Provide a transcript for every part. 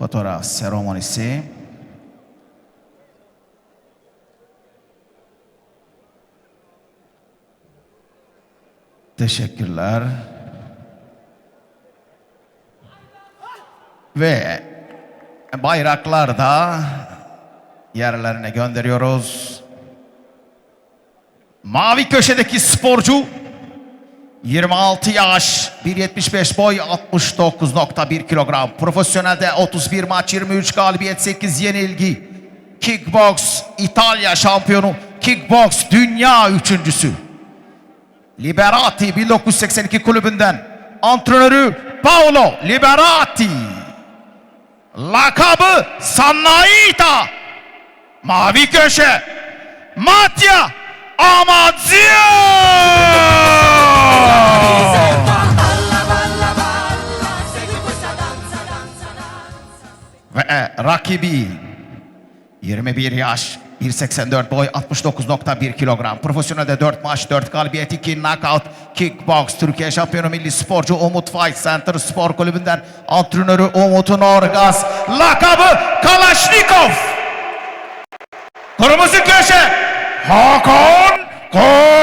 fotoğraf seremonisi. Teşekkürler. Ve bayraklar da yerlerine gönderiyoruz. Mavi köşedeki sporcu 26 yaş, 1.75 boy, 69.1 kilogram. Profesyonelde 31 maç, 23 galibiyet, 8 yenilgi. Kickbox İtalya şampiyonu, kickbox dünya üçüncüsü. Liberati 1982 kulübünden antrenörü Paolo Liberati. Lakabı Sannaita. Mavi köşe Mattia Amazio. Ve e, rakibi 21 yaş, 1.84 boy, 69.1 kilogram. Profesyonelde 4 maç, 4 galibiyet, 2 knockout, kickbox, Türkiye şampiyonu milli sporcu Umut Fight Center Spor Kulübü'nden antrenörü Umut'un Orgaz. Lakabı Kalaşnikov. Kırmızı köşe Hakan Kaya.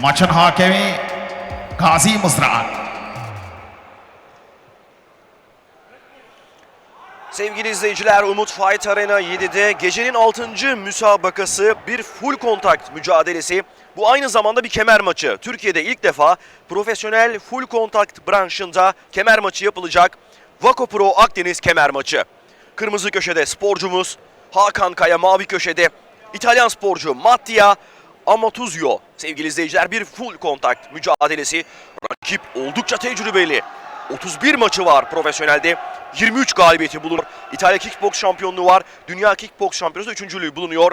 Maçın hakemi Gazi Mızrak. Sevgili izleyiciler Umut Fight Arena 7'de gecenin 6. müsabakası bir full kontakt mücadelesi. Bu aynı zamanda bir kemer maçı. Türkiye'de ilk defa profesyonel full kontakt branşında kemer maçı yapılacak. Vako Pro Akdeniz kemer maçı. Kırmızı köşede sporcumuz Hakan Kaya, mavi köşede İtalyan sporcu Mattia Amatuzio. Sevgili izleyiciler bir full kontakt mücadelesi. Rakip oldukça tecrübeli. 31 maçı var profesyonelde. 23 galibiyeti bulunur. İtalya Kickbox şampiyonluğu var. Dünya Kickbox şampiyonası üçüncülüğü bulunuyor.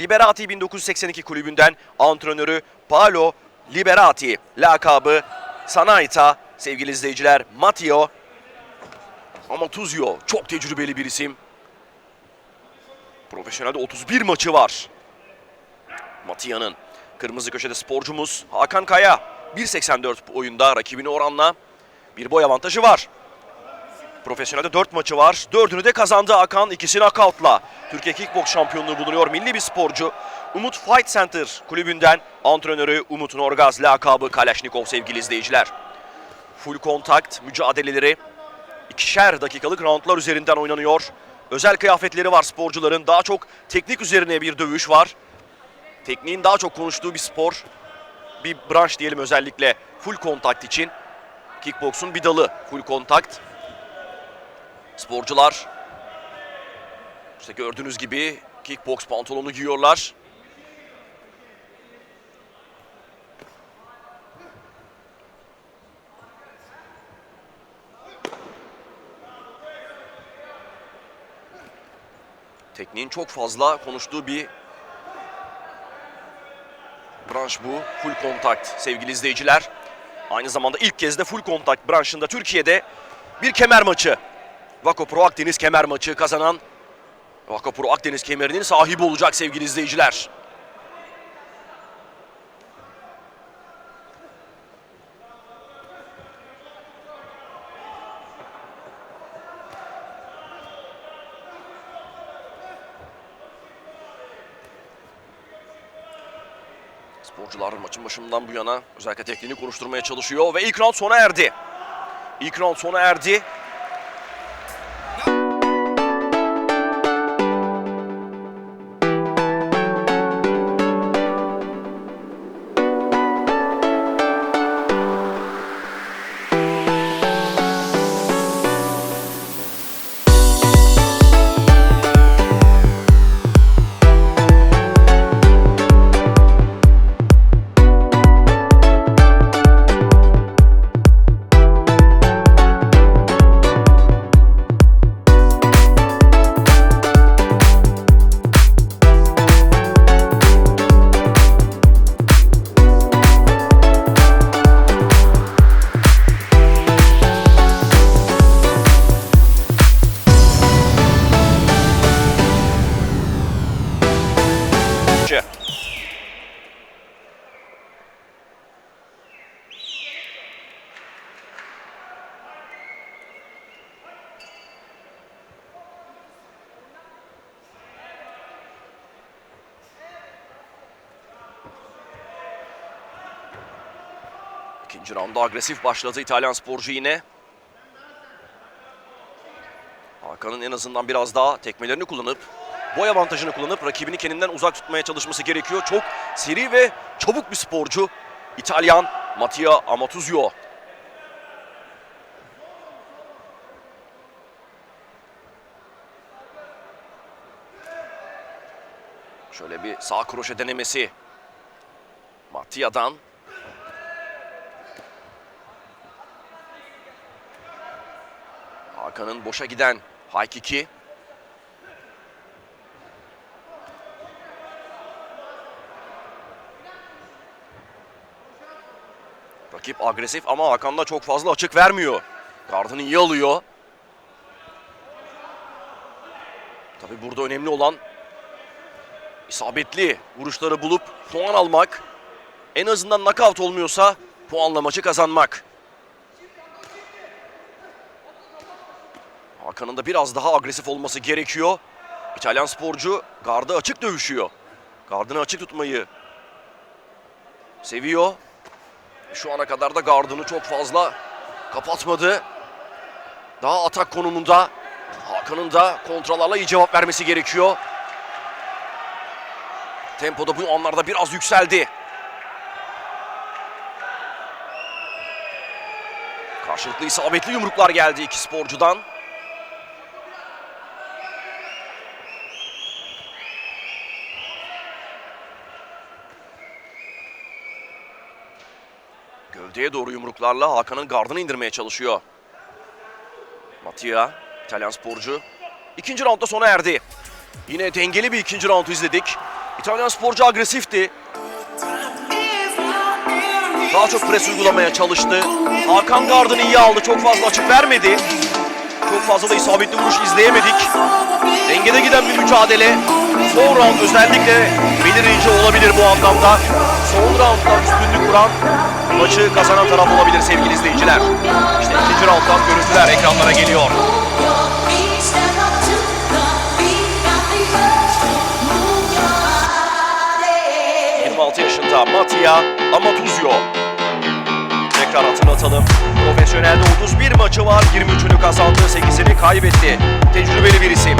Liberati 1982 kulübünden antrenörü Paolo Liberati. Lakabı Sanaita. Sevgili izleyiciler Matteo Amatuzio. Çok tecrübeli bir isim. Profesyonelde 31 maçı var. Matia'nın kırmızı köşede sporcumuz Hakan Kaya. 1.84 oyunda rakibine oranla bir boy avantajı var. Profesyonelde 4 maçı var. 4'ünü de kazandı Hakan. ikisini knockout'la. Türkiye Kickbox şampiyonluğu bulunuyor. Milli bir sporcu. Umut Fight Center kulübünden antrenörü Umut Norgaz lakabı Kalaşnikov sevgili izleyiciler. Full kontakt mücadeleleri ikişer dakikalık roundlar üzerinden oynanıyor. Özel kıyafetleri var sporcuların. Daha çok teknik üzerine bir dövüş var. Tekniğin daha çok konuştuğu bir spor. Bir branş diyelim özellikle full kontakt için. Kickbox'un bir dalı full kontakt. Sporcular işte gördüğünüz gibi kickbox pantolonu giyiyorlar. Tekniğin çok fazla konuştuğu bir branş bu. Full kontakt sevgili izleyiciler. Aynı zamanda ilk kez de full kontakt branşında Türkiye'de bir kemer maçı. Vako Pro Akdeniz kemer maçı kazanan Vako Pro Akdeniz kemerinin sahibi olacak sevgili izleyiciler. Sporcular maçın başından bu yana özellikle tekniğini konuşturmaya çalışıyor ve ilk round sona erdi. İlk round sona erdi. İkinci rounda agresif başladı İtalyan sporcu yine. Hakan'ın en azından biraz daha tekmelerini kullanıp boy avantajını kullanıp rakibini kendinden uzak tutmaya çalışması gerekiyor. Çok seri ve çabuk bir sporcu İtalyan Mattia Amatuzio. Şöyle bir sağ kroşe denemesi. Mattia'dan. Hakan'ın boşa giden high kick'i. Rakip agresif ama Hakan da çok fazla açık vermiyor. Gardını iyi alıyor. Tabi burada önemli olan isabetli vuruşları bulup puan almak. En azından knockout olmuyorsa puanla maçı kazanmak. Hakan'ın da biraz daha agresif olması gerekiyor. İtalyan sporcu gardı açık dövüşüyor. Gardını açık tutmayı seviyor. Şu ana kadar da gardını çok fazla kapatmadı. Daha atak konumunda. Hakan'ın da kontralarla iyi cevap vermesi gerekiyor. Tempoda bu anlarda biraz yükseldi. Karşılıklı isabetli yumruklar geldi iki sporcudan. Gövdeye doğru yumruklarla Hakan'ın gardını indirmeye çalışıyor. Mattia, İtalyan sporcu. İkinci roundda sona erdi. Yine dengeli bir ikinci roundu izledik. İtalyan sporcu agresifti. Daha çok pres uygulamaya çalıştı. Hakan gardını iyi aldı. Çok fazla açık vermedi. Çok fazla da isabetli vuruş izleyemedik. Dengede giden bir mücadele. Son round özellikle belirleyici olabilir bu anlamda. Son roundda üstünlük kuran maçı kazanan taraf olabilir sevgili izleyiciler. İşte ikinci rounddan görüntüler ekranlara geliyor. 26 yaşında Mattia Amatuzio. Tekrar hatırlatalım. Profesyonelde 31 maçı var. 23'ünü kazandı, 8'ini kaybetti. Tecrübeli bir isim.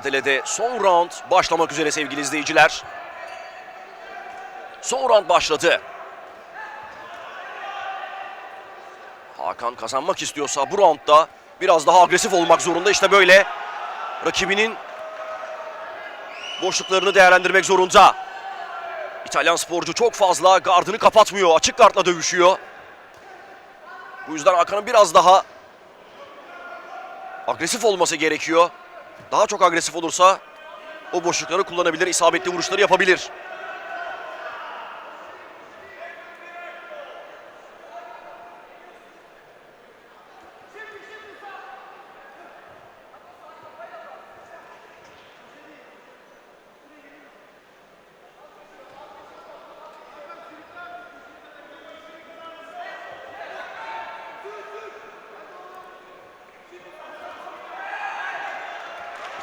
Mücadelede son round başlamak üzere sevgili izleyiciler. Son round başladı. Hakan kazanmak istiyorsa bu roundda biraz daha agresif olmak zorunda. İşte böyle rakibinin boşluklarını değerlendirmek zorunda. İtalyan sporcu çok fazla gardını kapatmıyor. Açık gardla dövüşüyor. Bu yüzden Hakan'ın biraz daha agresif olması gerekiyor. Daha çok agresif olursa o boşlukları kullanabilir, isabetli vuruşları yapabilir.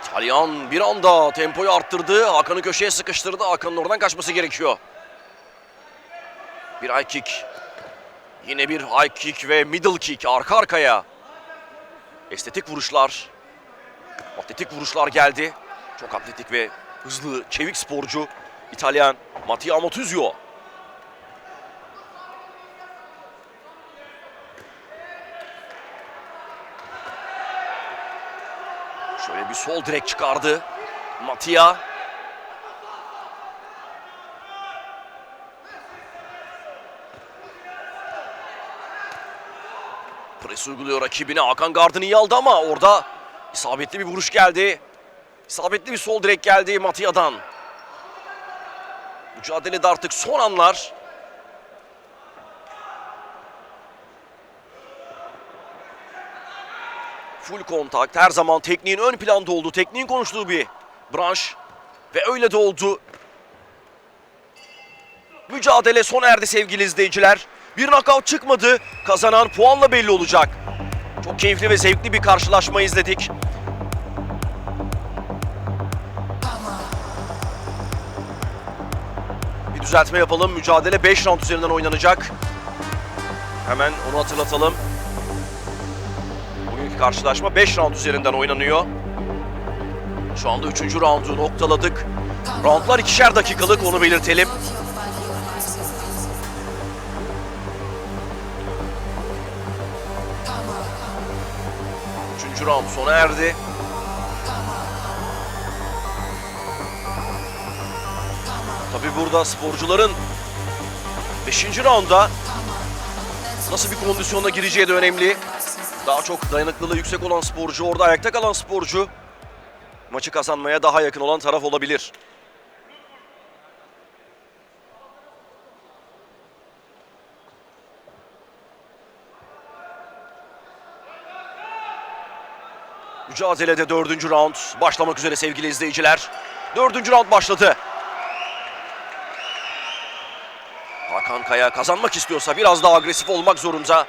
İtalyan bir anda tempoyu arttırdı. Hakan'ı köşeye sıkıştırdı. Hakan'ın oradan kaçması gerekiyor. Bir high kick. Yine bir high kick ve middle kick arka arkaya. Estetik vuruşlar. Atletik vuruşlar geldi. Çok atletik ve hızlı, çevik sporcu İtalyan Mattia Amatuzio. Bir sol direk çıkardı. Mattia. Pres uyguluyor rakibine. Hakan gardını iyi aldı ama orada isabetli bir vuruş geldi. İsabetli bir sol direk geldi Mattia'dan. Mücadelede artık son anlar. Full kontakt her zaman tekniğin ön planda olduğu, tekniğin konuştuğu bir branş. Ve öyle de oldu. Mücadele sona erdi sevgili izleyiciler. Bir knockout çıkmadı. Kazanan puanla belli olacak. Çok keyifli ve zevkli bir karşılaşma izledik. Bir düzeltme yapalım. Mücadele 5 round üzerinden oynanacak. Hemen onu hatırlatalım. Karşılaşma 5 round üzerinden oynanıyor. Şu anda 3. roundu noktaladık. Roundlar ikişer dakikalık onu belirtelim. Üçüncü round sona erdi. Tabi burada sporcuların 5. rounda nasıl bir kondisyonla gireceği de önemli. Daha çok dayanıklılığı yüksek olan sporcu, orada ayakta kalan sporcu maçı kazanmaya daha yakın olan taraf olabilir. Mücadelede dördüncü round başlamak üzere sevgili izleyiciler. Dördüncü round başladı. Hakan Kaya kazanmak istiyorsa biraz daha agresif olmak zorunda.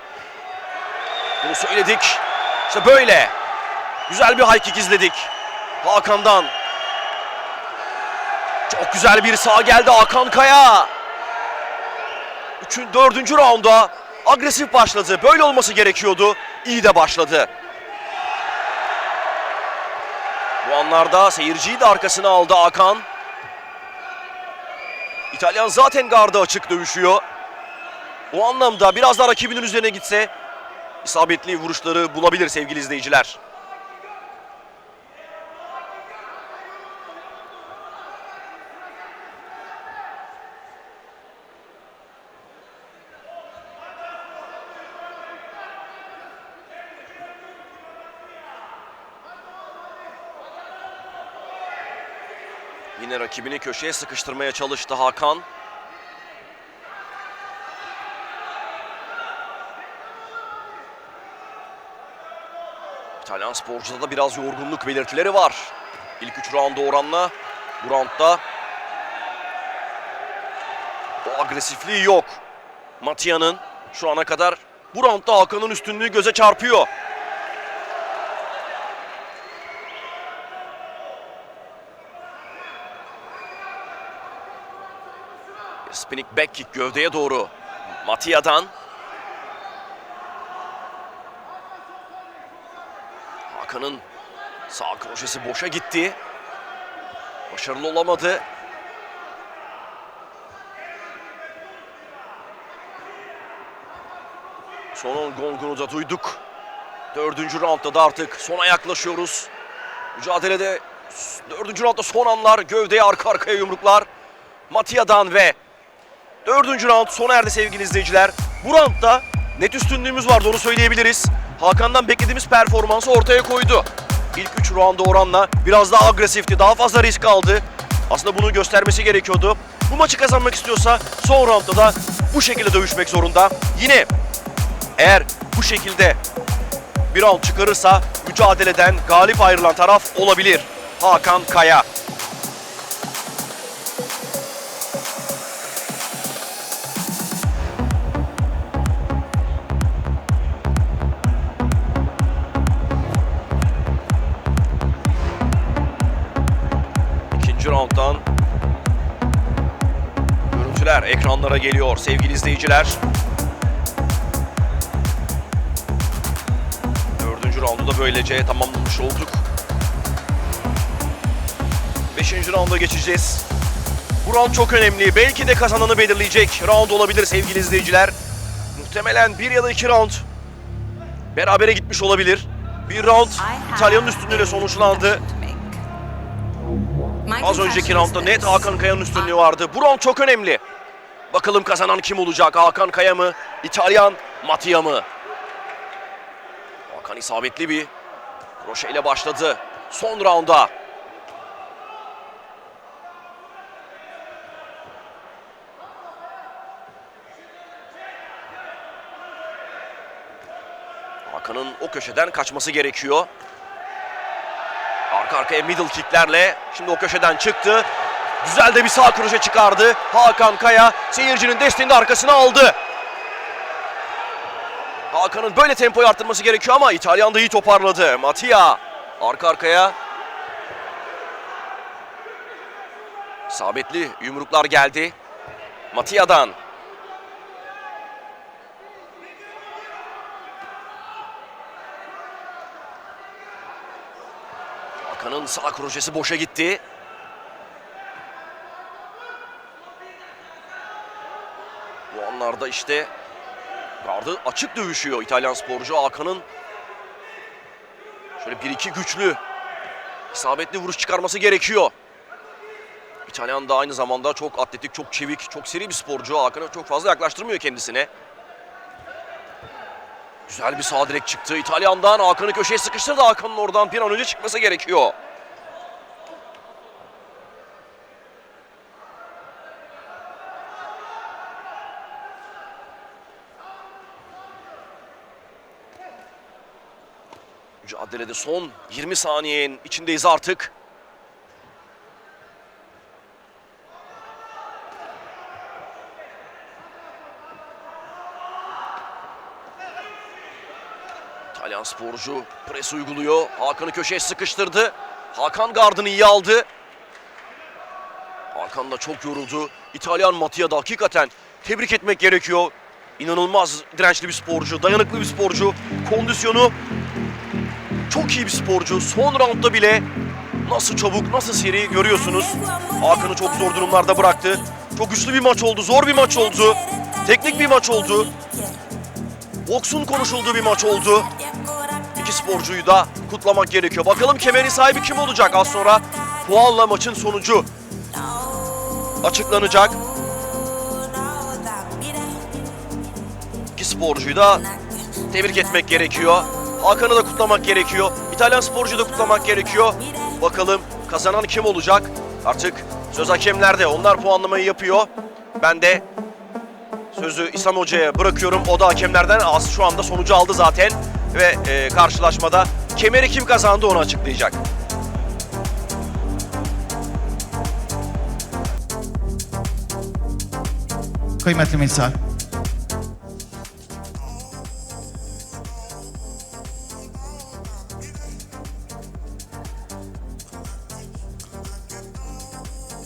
Bunu söyledik. İşte böyle. Güzel bir high kick izledik. Hakan'dan. Çok güzel bir sağ geldi Hakan Kaya. Üçün, dördüncü raunda agresif başladı. Böyle olması gerekiyordu. İyi de başladı. Bu anlarda seyirciyi de arkasına aldı Hakan. İtalyan zaten gardı açık dövüşüyor. O anlamda biraz daha rakibinin üzerine gitse isabetli vuruşları bulabilir sevgili izleyiciler. Yine rakibini köşeye sıkıştırmaya çalıştı Hakan. İtalyan sporcuda da biraz yorgunluk belirtileri var. İlk üç rounda oranla bu roundda o agresifliği yok. Matia'nın şu ana kadar bu roundda Hakan'ın üstünlüğü göze çarpıyor. Spinning back kick gövdeye doğru. Matia'dan. Hakan'ın sağ kroşesi boşa gitti. Başarılı olamadı. Sonun gongunu da duyduk. Dördüncü roundda da artık sona yaklaşıyoruz. Mücadelede dördüncü roundda son anlar. Gövdeye arka arkaya yumruklar. Matia'dan ve dördüncü round sona erdi sevgili izleyiciler. Bu roundda net üstünlüğümüz vardı onu söyleyebiliriz. Hakan'dan beklediğimiz performansı ortaya koydu. İlk 3 rounda oranla biraz daha agresifti, daha fazla risk aldı. Aslında bunu göstermesi gerekiyordu. Bu maçı kazanmak istiyorsa son roundda da bu şekilde dövüşmek zorunda. Yine eğer bu şekilde bir round çıkarırsa mücadeleden galip ayrılan taraf olabilir. Hakan Kaya. Ekranlara geliyor sevgili izleyiciler. Dördüncü roundu da böylece tamamlamış olduk. Beşinci rounda geçeceğiz. Bu round çok önemli. Belki de kazananı belirleyecek round olabilir sevgili izleyiciler. Muhtemelen bir ya da iki round berabere gitmiş olabilir. Bir round İtalya'nın üstünlüğüyle sonuçlandı. Az önceki roundda net Hakan Kaya'nın üstünlüğü vardı. Bu round çok önemli. Bakalım kazanan kim olacak? Hakan Kaya mı? İtalyan Mattia mı? Hakan isabetli bir kroşe ile başladı. Son rounda. Hakan'ın o köşeden kaçması gerekiyor. Arka arkaya middle kicklerle şimdi o köşeden çıktı. Güzel de bir sağ kroşe çıkardı. Hakan Kaya seyircinin desteğini de arkasına aldı. Hakan'ın böyle tempoyu arttırması gerekiyor ama İtalyan da iyi toparladı. Mattia arka arkaya. Sabitli yumruklar geldi. Mattia'dan. Hakan'ın sağ krocesi boşa gitti. Anlarda işte gardı açık dövüşüyor İtalyan sporcu Hakan'ın. Şöyle bir iki güçlü isabetli vuruş çıkarması gerekiyor. İtalyan da aynı zamanda çok atletik, çok çevik, çok seri bir sporcu. Hakan'ı çok fazla yaklaştırmıyor kendisine. Güzel bir sağ direk çıktı İtalyan'dan. Hakan'ı köşeye sıkıştırdı. Hakan'ın oradan bir an önce çıkması gerekiyor. Mücadelede son 20 saniyenin içindeyiz artık. İtalyan sporcu pres uyguluyor. Hakan'ı köşeye sıkıştırdı. Hakan gardını iyi aldı. Hakan da çok yoruldu. İtalyan Mattia da hakikaten tebrik etmek gerekiyor. İnanılmaz dirençli bir sporcu, dayanıklı bir sporcu. Kondisyonu çok iyi bir sporcu. Son roundda bile nasıl çabuk, nasıl seri görüyorsunuz. Hakan'ı çok zor durumlarda bıraktı. Çok güçlü bir maç oldu, zor bir maç oldu. Teknik bir maç oldu. Boksun konuşulduğu bir maç oldu. İki sporcuyu da kutlamak gerekiyor. Bakalım kemerin sahibi kim olacak az sonra? Puanla maçın sonucu açıklanacak. İki sporcuyu da tebrik etmek gerekiyor. Hakan'ı da kutlamak gerekiyor. İtalyan sporcuyu da kutlamak gerekiyor. Bakalım kazanan kim olacak? Artık söz hakemlerde. Onlar puanlamayı yapıyor. Ben de sözü İslam Hoca'ya bırakıyorum. O da hakemlerden az şu anda sonucu aldı zaten. Ve e, karşılaşmada kemeri kim kazandı onu açıklayacak. Kıymetli misal.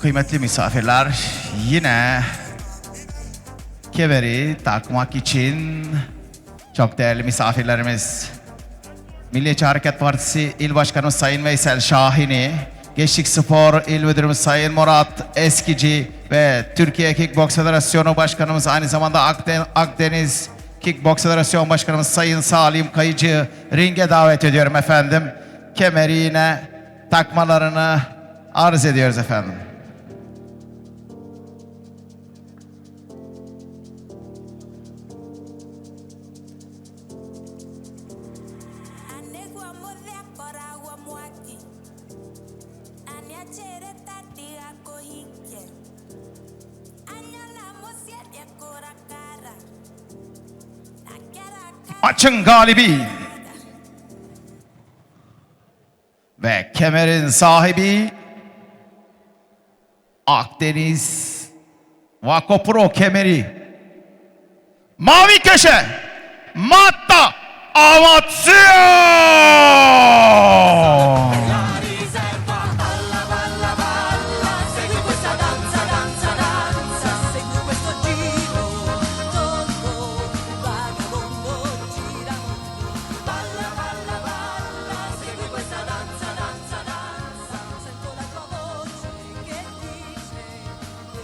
Kıymetli misafirler, yine kemeri takmak için çok değerli misafirlerimiz Milliyetçi Hareket Partisi İl Başkanımız Sayın Veysel Şahin'i, Gençlik Spor İl Müdürümüz Sayın Murat Eskici ve Türkiye Kickboks Federasyonu Başkanımız aynı zamanda Akden- Akdeniz Kickboks Federasyonu Başkanımız Sayın Salim Kayıcı ringe davet ediyorum efendim. Kemeri yine takmalarını arz ediyoruz efendim. Maçın galibi. Ve kemerin sahibi Akdeniz Vakopro kemeri. Mavi köşe Matta Avatsıyor